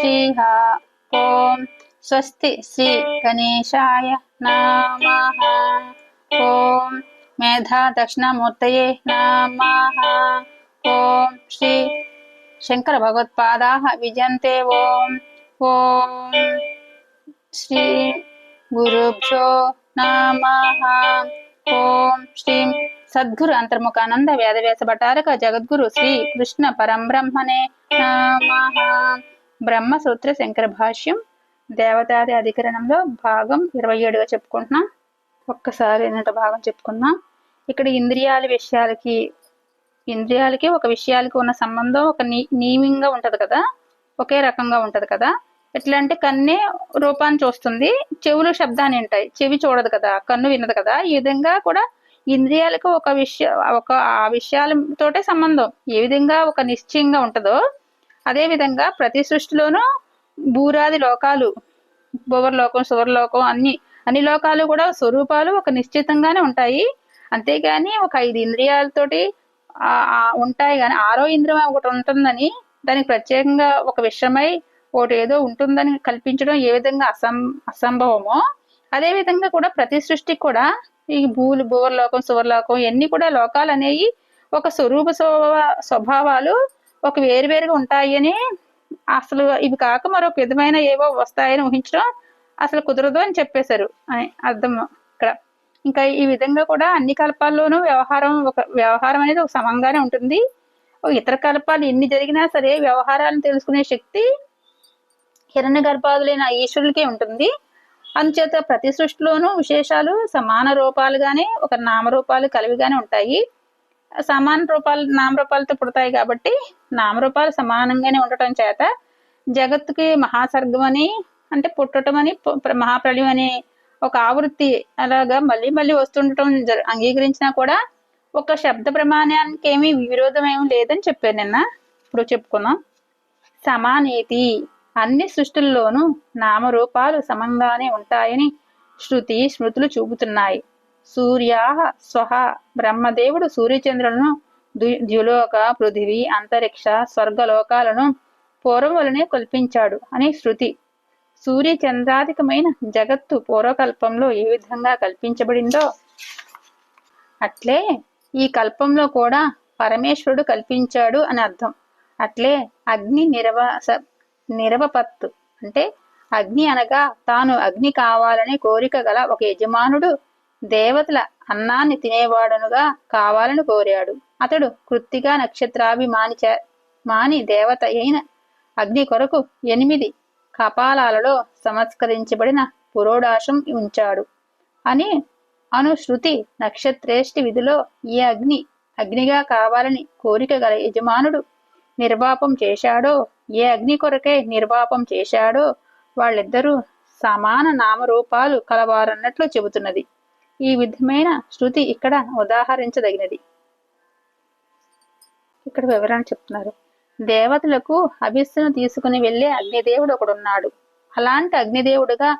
శ్రీహ ఓం స్వస్తి శ్రీ గణేశాయ నమ ఓం మేధా దక్షిణామూర్తయే నమ ఓం శ్రీ శంకర భగవత్పాదా విజయంతే ఓం ఓం శ్రీ గురుభ్యో నమ ఓం శ్రీం సద్గురు అంతర్ముఖానంద వేదవ్యాస భటారక జగద్గురు శ్రీ కృష్ణ పరంబ్రహ్మణే నమ బ్రహ్మ సూత్ర శంకర భాష్యం దేవతాది అధికరణంలో భాగం ఇరవై ఏడుగా చెప్పుకుంటున్నాం. ఒక్కసారి ఏంటంటే భాగం చెప్పుకుందాం. ఇక్కడ ఇంద్రియాల విషయాలకి ఇంద్రియాలకి ఒక విషయాలకి ఉన్న సంబంధం ఒక నియమంగా ఉంటుంది కదా? ఒకే రకంగా ఉంటది కదా? ఎట్లా అంటే కన్నే రూపాన్ని చూస్తుంది చెవులు శబ్దాన్ని వింటాయి. చెవి చూడదు కదా కన్ను వినదు కదా? ఈ విధంగా కూడా ఇంద్రియాలకు ఒక విషయ ఒక ఆ విషయాలతోటే సంబంధం. ఏ విధంగా ఒక నిశ్చయంగా ఉంటుందో అదేవిధంగా ప్రతి సృష్టిలోనూ భూరాది లోకాలు భువర్లోకం సువర్లోకం అన్ని అన్ని లోకాలు కూడా స్వరూపాలు ఒక నిశ్చితంగానే ఉంటాయి. అంతేగాని ఒక ఐదు ఇంద్రియాలతోటి ఉంటాయి కానీ ఆరో ఇంద్రియం ఒకటి ఉంటుందని దానికి ప్రత్యేకంగా ఒక విషయమై ఒకటి ఏదో ఉంటుందని కల్పించడం ఏ విధంగా అసం అసంభవమో అదేవిధంగా కూడా ప్రతి సృష్టికి కూడా ఈ భూలు భూవర్లోకం సువర్లోకం ఇవన్నీ కూడా లోకాలు అనేవి ఒక స్వరూప స్వభావ స్వభావాలు ఒక వేరువేరుగా ఉంటాయని అసలు ఇవి కాక మరొక విధమైన ఏవో వస్తాయని ఊహించడం అసలు కుదరదు అని చెప్పేశారు. అని అర్థం ఇక్కడ. ఇంకా ఈ విధంగా కూడా అన్ని కల్పాల్లోనూ వ్యవహారం ఒక వ్యవహారం అనేది ఒక సమంగానే ఉంటుంది. ఇతర కల్పాలు ఎన్ని జరిగినా సరే వ్యవహారాలను తెలుసుకునే శక్తి హిరణ్య గర్భాదులైన ఈశ్వరులకే ఉంటుంది. అందుచేత ప్రతి సృష్టిలోనూ విశేషాలు సమాన రూపాలుగానే ఒక నామరూపాలు కలివిగానే ఉంటాయి. సమాన రూపాలు నామరూపాలతో పుడతాయి కాబట్టి నామరూపాలు సమానంగానే ఉండటం చేత జగత్తుకి మహాసర్గం అని అంటే పుట్టటం అని మహాప్రళయం అని ఒక ఆవృత్తి అలాగా మళ్ళీ మళ్ళీ వస్తుండటం అంగీకరించినా కూడా ఒక శబ్ద ప్రమాణానికి ఏమీ విరోధం ఏమీ లేదని చెప్పాను నిన్న. ఇప్పుడు చెప్పుకున్నాం సమానేతి. అన్ని సృష్టిల్లోనూ నామరూపాలు సమంగానే ఉంటాయని శృతి స్మృతులు చూపుతున్నాయి. సూర్యా స్వహ బ్రహ్మదేవుడు సూర్యచంద్రులను ద్యులోక పృథివీ అంతరిక్ష స్వర్గలోకాలను పూర్వం వలనే కల్పించాడు అని శృతి. సూర్య చంద్రాధికమైన జగత్తు పూర్వకల్పంలో ఏ విధంగా కల్పించబడిందో అట్లే ఈ కల్పంలో కూడా పరమేశ్వరుడు కల్పించాడు అని అర్థం. అట్లే అగ్ని నిరవస నిరవపత్తు అంటే అగ్ని అనగా తాను అగ్ని కావాలనే కోరిక గల ఒక యజమానుడు దేవతల అన్నాన్ని తినేవాడనుగా కావాలని కోరాడు. అతడు కృత్తిగా నక్షత్రాభిమాని చే మాని దేవత అయిన అగ్ని కొరకు ఎనిమిది కపాలాలలో సంస్కరించబడిన పురోడాశం ఉంచాడు. అని అనుశ్రుతి నక్షత్రేష్టి విధిలో ఈ అగ్ని అగ్నిగా కావాలని కోరిక గల యజమానుడు నిర్వాపం చేశాడో ఏ అగ్ని కొరకే నిర్వాపం చేశాడో వాళ్ళిద్దరూ సమాన నామరూపాలు కలవారన్నట్లు చెబుతున్నది. ఈ విధమైన శృతి ఇక్కడ ఉదాహరించదగినది. ఇక్కడ వివరణ చెప్తున్నారు. దేవతలకు అభిస్సును తీసుకుని వెళ్ళే అగ్నిదేవుడు ఒకడున్నాడు. అలాంటి అగ్నిదేవుడుగా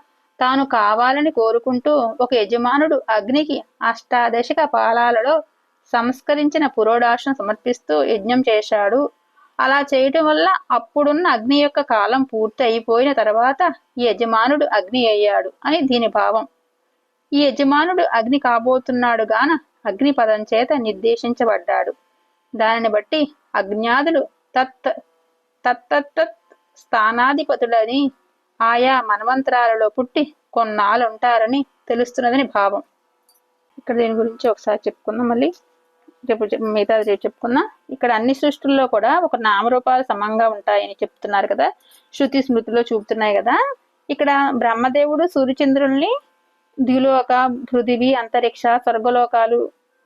తాను కావాలని కోరుకుంటూ ఒక యజమానుడు అగ్నికి అష్టాదశక పాలాలలో సంస్కరించిన పురోడాశను సమర్పిస్తూ యజ్ఞం చేశాడు. అలా చేయటం వల్ల అప్పుడున్న అగ్ని యొక్క కాలం పూర్తి అయిపోయిన తర్వాత ఈ యజమానుడు అగ్ని అయ్యాడు అని దీని భావం. ఈ యజమానుడు అగ్ని కాబోతున్నాడు గాన అగ్ని పదం చేత నిర్దేశించబడ్డాడు. దానిని బట్టి అజ్ఞాదులు తత్ తత్తత్ స్థానాధిపతులని ఆయా మన్వంతరాలలో పుట్టి కొన్నాళ్ళు ఉంటారని తెలుస్తున్నదని భావం. ఇక్కడ దీని గురించి ఒకసారి చెప్పుకుందాం మళ్ళీ. రేపు మిగతా రేపు చెప్పుకుందాం. ఇక్కడ అన్ని సృష్టిల్లో కూడా ఒక నామరూపాలు సమంగా ఉంటాయని చెప్తున్నారు కదా. శృతి స్మృతిలో చూపుతున్నాయి కదా. ఇక్కడ బ్రహ్మదేవుడు సూర్యచంద్రుల్ని ద్యులోక పృథివీ అంతరిక్ష స్వర్గలోకాలు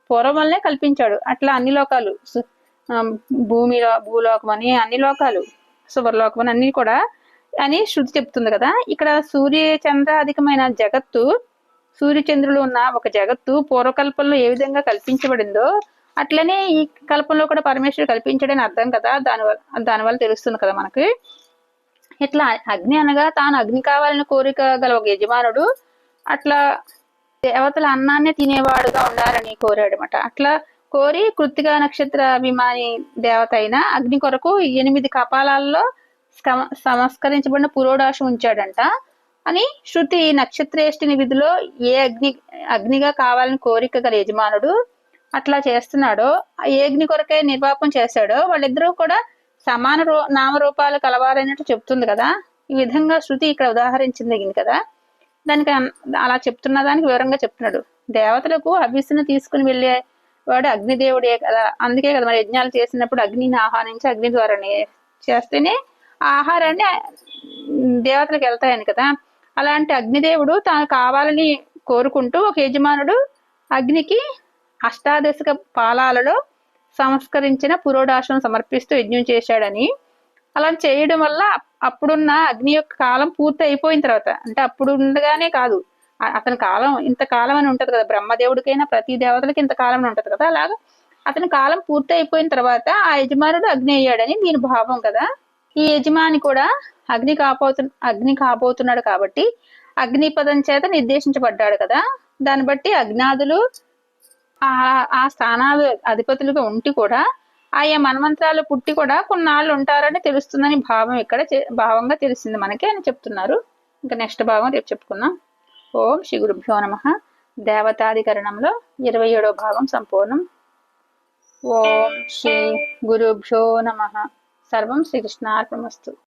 పూర్వం వల్లనే కల్పించాడు. అట్లా అన్ని లోకాలు భూమిలో భూలోకం అని అన్ని లోకాలు సువర్లోకం అని అన్ని కూడా అని శృతి చెప్తుంది కదా. ఇక్కడ సూర్య చంద్ర అధికమైన జగత్తు సూర్యచంద్రులు ఉన్న ఒక జగత్తు పూర్వకల్పంలో ఏ విధంగా కల్పించబడిందో అట్లనే ఈ కల్పంలో కూడా పరమేశ్వరుడు కల్పించడని అర్థం కదా. దానివల్ల దానివల్ల తెలుస్తుంది కదా మనకి. ఇట్లా అగ్ని అనగా తాను అగ్ని కావాలని కోరిక గల ఒక యజమానుడు అట్లా దేవతల అన్నాన్ని తినేవాడుగా ఉండాలని కోరాడనమాట అట్లా కోరి కృత్తిక నక్షత్ర అభిమాని దేవత అయిన అగ్ని కొరకు ఎనిమిది కపాలాల్లో సంస్కరించబడిన పురోడాశ ఉంచాడంట. అని శృతి నక్షత్రేష్టిని విధిలో ఏ అగ్ని అగ్నిగా కావాలని కోరిక గల యజమానుడు అట్లా చేస్తున్నాడో ఆ ఏ అగ్ని కొరకే నిర్వాపం చేశాడో వాళ్ళిద్దరూ కూడా సమాన రూ నామరూపాలు కలవాలన్నట్టు చెప్తుంది కదా. ఈ విధంగా శృతి ఇక్కడ ఉదాహరించింది కదా. దానికి అలా చెప్తున్న దానికి వివరంగా చెప్తున్నాడు. దేవతలకు హవిస్సును తీసుకుని వెళ్ళే వాడు అగ్నిదేవుడే కదా. అందుకే కదా మరి యజ్ఞాలు చేసినప్పుడు అగ్నిని ఆహ్వానించి అగ్ని ద్వారానే చేస్తేనే ఆ ఆహారాన్ని దేవతలకు వెళ్తాయని కదా. అలాంటి అగ్నిదేవుడు తాను కావాలని కోరుకుంటూ ఒక యజమానుడు అగ్నికి అష్టాదశక పాలాలలో సంస్కరించిన పురోడాశం సమర్పిస్తూ యజ్ఞం చేశాడని అలా చేయడం వల్ల అప్పుడున్న అగ్ని యొక్క కాలం పూర్తి అయిపోయిన తర్వాత అంటే అప్పుడు ఉండగానే కాదు. అతని కాలం ఇంత కాలం అని ఉంటది కదా బ్రహ్మదేవుడికైనా ప్రతి దేవతలకి ఇంత కాలం అని ఉంటది కదా అలాగా? అతని కాలం పూర్తి అయిపోయిన తర్వాత ఆ యజమానుడు అగ్ని అయ్యాడని దీని భావం కదా. ఈ యజమాని కూడా అగ్ని కాబోతు అగ్ని కాబోతున్నాడు కాబట్టి అగ్నిపదం చేత నిర్దేశించబడ్డాడు కదా. దాన్ని బట్టి అజ్ఞాదులు ఆ ఆ స్థానాలు అధిపతులుగా ఉండి కూడా ఆయా మన్మంత్రాలు పుట్టి కూడా కొన్నాళ్ళు ఉంటారని తెలుస్తుందని భావం ఇక్కడ భావంగా తెలిసింది మనకి అని చెప్తున్నారు. ఇంకా నెక్స్ట్ భాగం రేపు చెప్పుకుందాం. ఓం శ్రీ గురుభ్యో నమ. దేవతాధికరణంలో ఇరవై ఏడో భాగం సంపూర్ణం. ఓం శ్రీ గురుభ్యో నమ. సర్వం శ్రీకృష్ణార్పణమస్తు.